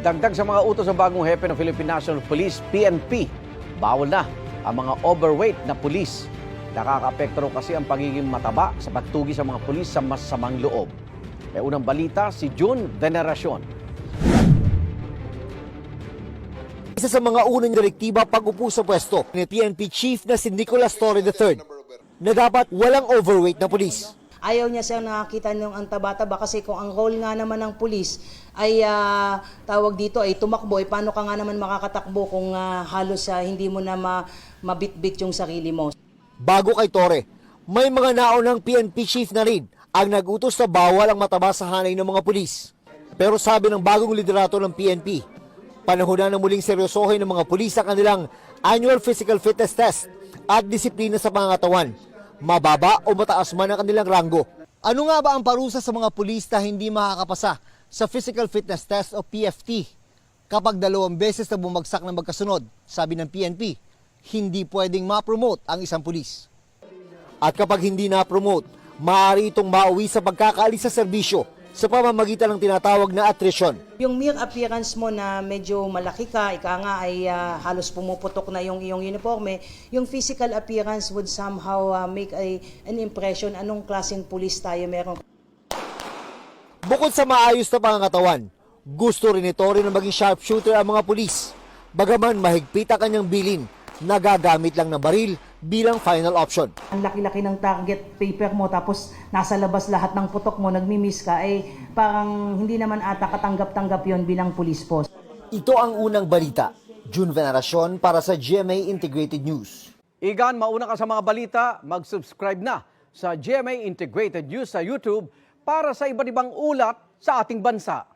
Dagdag sa mga utos ng bagong hepe ng Philippine National Police, PNP, bawal na ang mga overweight na pulis. Nakakapekto kasi ang pagiging mataba sa pagtugi sa mga pulis sa masamang loob. May unang balita si June Veneracion. Isa sa mga unang direktiba pag-upo sa pwesto ni PNP Chief na si Nicolas Torre III na dapat walang overweight na pulis. Ayaw niya siya nakakita nung ang taba-taba kasi kung ang role nga naman ng pulis ay ah, tawag dito ay tumakbo, ay paano ka nga naman makakatakbo kung ah, halos ah, hindi mo na ma- mabitbit yung sarili mo. Bago kay Torre, may mga naunang PNP Chief na rin ang nagutos na bawal ang mataba sa hanay ng mga pulis. Pero sabi ng bagong liderato ng PNP, panahon na na muling seryosohin ng mga pulis ang kanilang annual physical fitness test at disiplina sa pangatawan, mababa o mataas man ang kanilang ranggo. Ano nga ba ang parusa sa mga pulis na hindi makakapasa sa physical fitness test o PFT? Kapag dalawang beses na bumagsak na magkasunod, sabi ng PNP, hindi pwedeng ma-promote ang isang pulis. At kapag hindi na-promote, maaari itong mauwi sa pagkakaalis sa serbisyo sa pamamagitan ng tinatawag na attrition. Yung mere appearance mo na medyo malaki ka, ika nga ay ah, halos pumuputok na yung iyong uniforme, yung physical appearance would somehow ah, make a, an impression anong klaseng pulis tayo meron. Bukod sa maayos na pangangatawan, gusto rin ito rin na maging sharpshooter ang mga pulis. Bagaman mahigpit ang kanyang bilin, nagagamit lang ng baril bilang final option. Ang laki-laki ng target paper mo tapos nasa labas lahat ng putok mo, nagmi-miss ka, ay parang hindi naman ata katanggap-tanggap yon bilang pulis po. Ito ang unang balita. June Veneracion para sa GMA Integrated News. Igan, mauna ka sa mga balita, mag-subscribe na sa GMA Integrated News sa YouTube para sa iba't ibang ulat sa ating bansa.